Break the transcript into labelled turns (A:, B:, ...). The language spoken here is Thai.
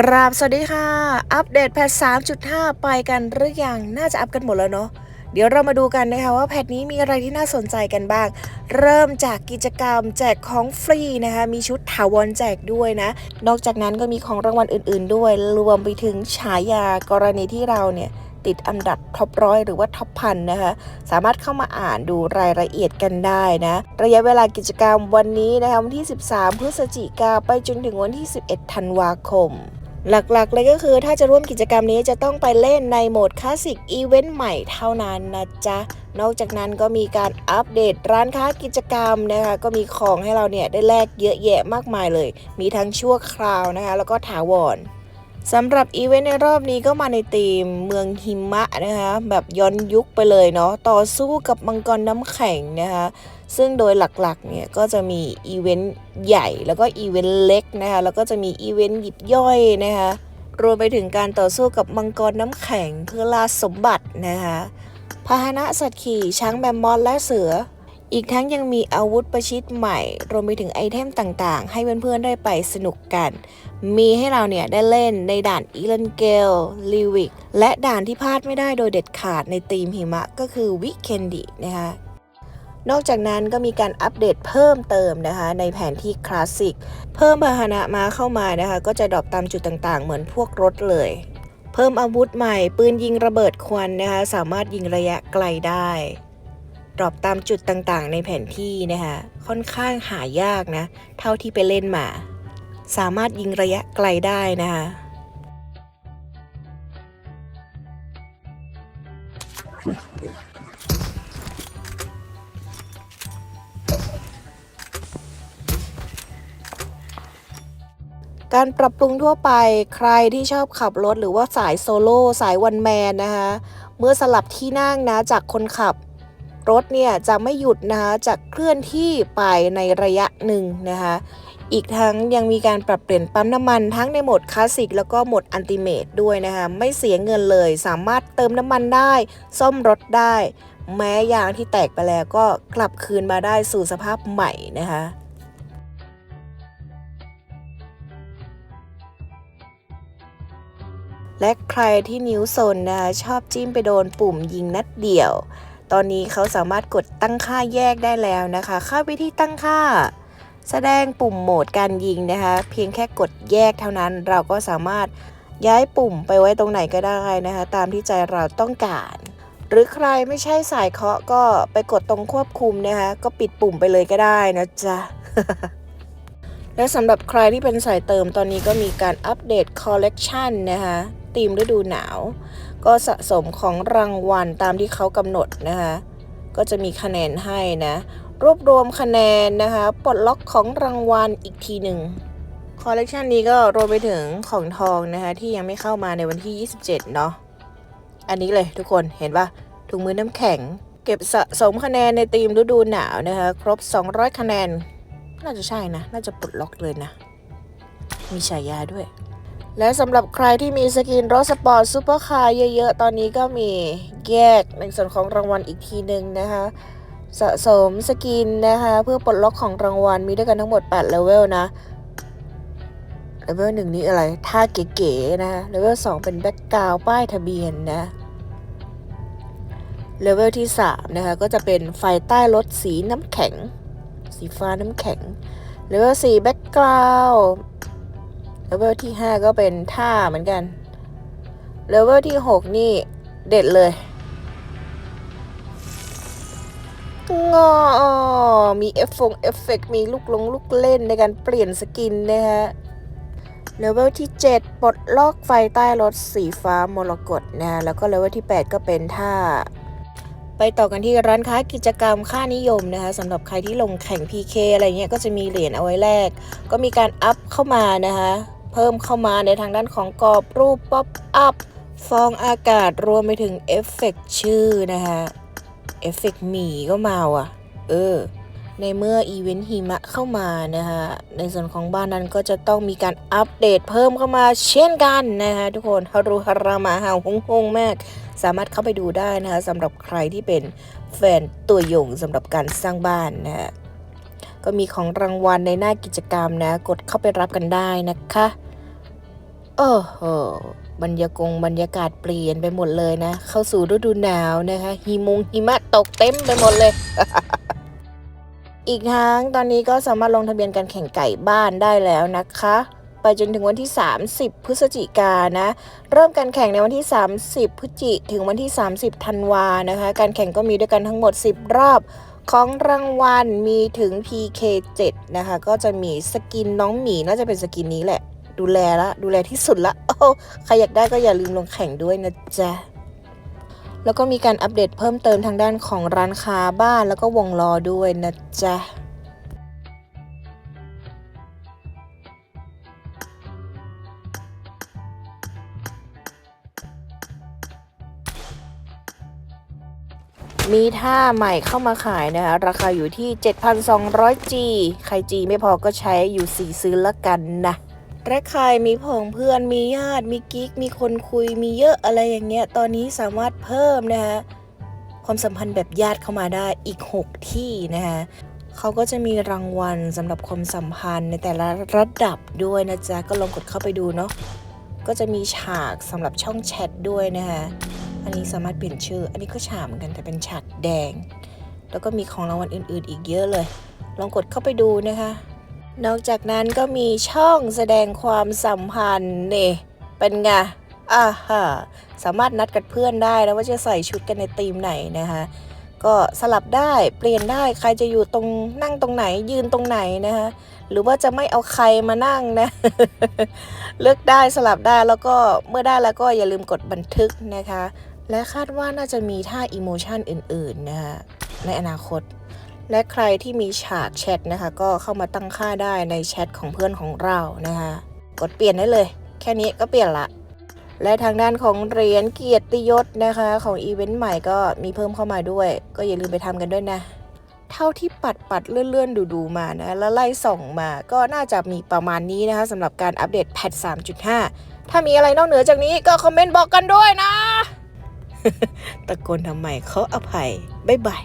A: กราบสวัสดีค่ะ อัปเดตแพท 3.5 ไปกันหรือยังน่าจะอัปกันหมดแล้วเนาะเดี๋ยวเรามาดูกันนะคะว่าแพทนี้มีอะไรที่น่าสนใจกันบ้าง เริ่มจากกิจกรรมแจกของฟรีนะคะ มีชุดถาวรแจกด้วยนะ นอกจากนั้นก็มีของรางวัลอื่น ๆ ด้วย รวมไปถึงฉายากรณีที่เราเนี่ยติดอันดับท็อปร้อยหรือว่าท็อปพันนะคะ สามารถเข้ามาอ่านดูรายละเอียดกันได้นะ ระยะเวลากิจกรรมวันนี้นะคะวันที่ 13 พฤศจิกาไปจนถึงวันที่ 11 ธันวาคม หลักๆ เลยก็คือถ้าจะร่วมกิจกรรมนี้จะต้องไปเล่นในโหมดคลาสสิกอีเวนต์ใหม่เท่านั้นนะจ๊ะ นอกจากนั้นก็มีการอัปเดตร้านค้ากิจกรรมนะคะ ก็มีของให้เราเนี่ยได้แลกเยอะแยะมากมายเลย มีทั้งชั่วคราวนะคะ แล้วก็ถาวร สำหรับอีเวนต์ในรอบนี้ก็มาในธีมเมืองหิมะนะคะแบบย้อนยุคไปเลยเนาะต่อสู้กับมังกรน้ำแข็งนะคะซึ่งโดยหลักๆเนี่ยก็จะมีอีเวนต์ใหญ่แล้วก็อีเวนต์เล็กนะคะแล้วก็จะมีอีเวนต์หยิบย่อยนะคะรวมไปถึงการต่อสู้กับมังกรน้ำแข็งเพื่อล่าสมบัตินะคะพาหนะสัตว์ขี่ช้างแมมมอสและเสือ อีกทั้งยังมีอาวุธประชิดใหม่ รวมไปถึงไอเทมต่างๆ ให้เพื่อนๆได้ไปสนุกกัน มีให้เราเนี่ยได้เล่นในด่านอีเลนเกลลิวิก และด่านที่พลาดไม่ได้โดยเด็ดขาดในทีมหิมะก็คือวิกเคนดินะคะนอกจากนั้นก็มีการอัปเดตเพิ่มเติมนะคะในแผนที่คลาสสิก เพิ่มพาหนะม้าเข้ามานะคะ ก็จะดรอปตามจุดต่างๆ เหมือนพวกรถเลย เพิ่มอาวุธใหม่ ปืนยิงระเบิดควันนะคะ สามารถยิงระยะไกลได้ ดรอปตามจุดต่างๆ ในแผนที่นะคะค่อนข้างหายากนะ เท่าที่ไปเล่นมา สามารถยิงระยะไกลได้นะคะการปรับปรุงทั่วไปใครที่ชอบขับรถหรือว่าสายโซโล่สายวันแมนนะคะ เมื่อสลับที่นั่งนะจากคนขับ รถเนี่ยจะไม่หยุดนะคะจะเคลื่อนที่ไปในระยะหนึ่งนะคะอีกทั้งยังมีการปรับเปลี่ยนปั๊มน้ำมันทั้งในโหมดคลาสสิกแล้วก็โหมดอันติเมตด้วยนะคะไม่เสียเงินเลย สามารถเติมน้ำมันได้ ซ่อมรถได้ แม้ยางที่แตกไปแล้วก็กลับคืนมาได้สู่สภาพใหม่นะคะและใครที่นิ้วโซนนะชอบจิ้มไปโดนปุ่มยิงนัดเดียว ตอนนี้เขาสามารถกดตั้งค่าแยกได้แล้วนะคะค่าวิธีตั้งค่า แสดงปุ่มโหมดการยิงนะคะ เพียงแค่กดแยกเท่านั้น เราก็สามารถย้ายปุ่มไปไว้ตรงไหนก็ได้นะคะ ตามที่ใจเราต้องการ หรือใครไม่ใช่สายเคาะก็ไปกดตรงควบคุมนะคะ ก็ปิดปุ่มไปเลยก็ได้นะจ๊ะ และสำหรับใครที่เป็นสายเติมตอนนี้ก็มีการอัปเดตคอลเลกชันนะคะธีมฤดูหนาว ก็สะสมของรางวัลตามที่เขากำหนดนะคะก็จะมีคะแนนให้นะ รวบรวมคะแนนนะคะปลดล็อกของรางวัลอีกทีหนึ่งคอลเลกชันนี้ก็รวมไปถึงของทองนะคะที่ยังไม่เข้ามาในวันที่ 27 เนาะอันนี้เลยทุกคนเห็นปะถุงมือน้ำแข็ง เก็บสะสมคะแนนในธีมฤดูหนาวนะคะ ครบ 200 คะแนน น่าจะใช่นะ น่าจะปลดล็อกเลยนะ มีฉายาด้วย และสำหรับใครที่มีสกินรถสปอร์ตซูเปอร์คาร์เยอะๆ ตอนนี้ก็มีแยกในส่วนของรางวัลอีกทีหนึ่งนะคะ สะสมสกินนะคะ เพื่อปลดล็อกของรางวัลมีด้วยกันทั้งหมด8เลเวลนะเลเวลหนึ่งนี้อะไรท่าเก๋ๆนะเลเวล2เป็นแบ็กกราวป้ายทะเบียนนะเลเวลที่3นะคะก็จะเป็นไฟใต้รถสีน้ำแข็ง สีฟ้าน้ำแข็งเลเวล4แบ็กกราวเลเวลที่ 5 ก็เป็นท่าเหมือนกันเลเวลที่ 6 นี่เด็ดเลยงอมีเอฟฟงเอฟเฟกต์มีลูกลงลูกเล่นในการเปลี่ยนสกินนะฮะเลเวลที่ 7 ปลดล็อกไฟใต้รถสีฟ้ามรกตนะฮะแล้วก็เลเวลที่ 8 ก็เป็นท่า ไปต่อกันที่ร้านค้ากิจกรรมค่านิยมนะคะสำหรับใครที่ลงแข่ง PK อะไรเงี้ยก็จะมีเหรียญเอาไว้แลกก็มีการอัพเข้ามานะคะเพิ่มเข้ามาในทางด้านของกรอบรูปป๊อปอัพฟองอากาศรวมไปถึงเอฟเฟกชื่อนะคะเอฟเฟกหมีก็มาว่ะ เออ ในเมื่ออีเวนต์หิมะเข้ามานะคะในส่วนของบ้านนั้นก็จะต้องมีการอัปเดตเพิ่มเข้ามาเช่นกันนะคะทุกคนฮารุฮารามาฮาวฮงฮงมาก สามารถเข้าไปดูได้นะคะสำหรับใครที่เป็นแฟนตัวยงสำหรับการสร้างบ้านนะะก็มีของรางวัลในหน้ากิจกรรมนะ กดเข้าไปรับกันได้นะคะโอ้โหบรรยากงบรรยากาศเปลี่ยนไปหมดเลยนะ เข้าสู่ฤดูหนาวนะคะหิมงหิมะตกเต็มไปหมดเลย อีกทั้งตอนนี้ก็สามารถลงทะเบียนการแข่งไก่บ้านได้แล้วนะคะ ไปจนถึงวันที่ 30 พฤศจิกานนะ เริ่มการแข่งในวันที่ 30 พฤศจิถึงวันที่ 30 ธันวานะคะ การแข่งก็มีด้วยกันทั้งหมด 10 รอบของรางวัลมีถึง PK7 นะคะ ก็จะมีสกินน้องหมีน่าจะเป็นสกินนี้แหละ ดูแลละ ดูแลที่สุดละโอ้ใครอยากได้ก็อย่าลืมลงแข่งด้วยนะจ๊ะ แล้วก็มีการอัปเดตเพิ่มเติมทางด้านของร้านค้าบ้านแล้วก็วงล้อด้วยนะจ๊ะมีท่าใหม่เข้ามาขายนะคะ ราคาอยู่ที่ 7,200G ใคร G ไม่พอก็ใช้อยู่4ซื้อละกันนะ และใครมีผองเพื่อนมีญาติมีกิ๊กมีคนคุยมีเยอะอะไรอย่างเงี้ยตอนนี้สามารถเพิ่มนะคะความสัมพันธ์แบบญาติเข้ามาได้อีก 6 ที่นะคะเขาก็จะมีรางวัลสำหรับความสัมพันธ์ในแต่ละระดับด้วยนะจ๊ะ ก็ลองกดเข้าไปดูเนาะก็จะมีฉากสำหรับช่องแชทด้วยนะคะอันนี้สามารถเปลี่ยนชื่อ อันนี้ก็ฉากเหมือนกันแต่เป็นฉากแดง แล้วก็มีของรางวัลอื่น ๆ อีกเยอะเลย ลองกดเข้าไปดูนะคะ นอกจากนั้นก็มีช่องแสดงความสัมพันธ์นี่เป็นไงอ่าฮะสามารถนัดกับเพื่อนได้นะว่าจะใส่ชุดกันในธีมไหนนะคะก็สลับได้เปลี่ยนได้ใครจะอยู่ตรงนั่งตรงไหนยืนตรงไหนนะคะหรือว่าจะไม่เอาใครมานั่งนะเลือกได้สลับได้แล้วก็เมื่อได้แล้วก็อย่าลืมกดบันทึกนะคะ และคาดว่าน่าจะมีท่าอิโมชันอื่นๆนะคะในอนาคต และใครที่มีฉากแชทนะคะ ก็เข้ามาตั้งค่าได้ในแชทของเพื่อนของเรานะคะ กดเปลี่ยนได้เลย แค่นี้ก็เปลี่ยนละ และทางด้านของเหรียญเกียรติยศนะคะ ของอีเวนต์ใหม่ก็มีเพิ่มเข้ามาด้วย ก็อย่าลืมไปทำกันด้วยนะ เท่าที่ปัดปัดเลื่อนๆ ดูๆมานะแล้วไล่ส่องมาก็น่าจะมีประมาณนี้นะคะสำหรับการอัปเดตแพท3.5 ถ้ามีอะไรนอกเหนือจากนี้ก็คอมเมนต์บอกกันด้วยนะ ตะโกนทำไมเขาอภัยบ๊ายบาย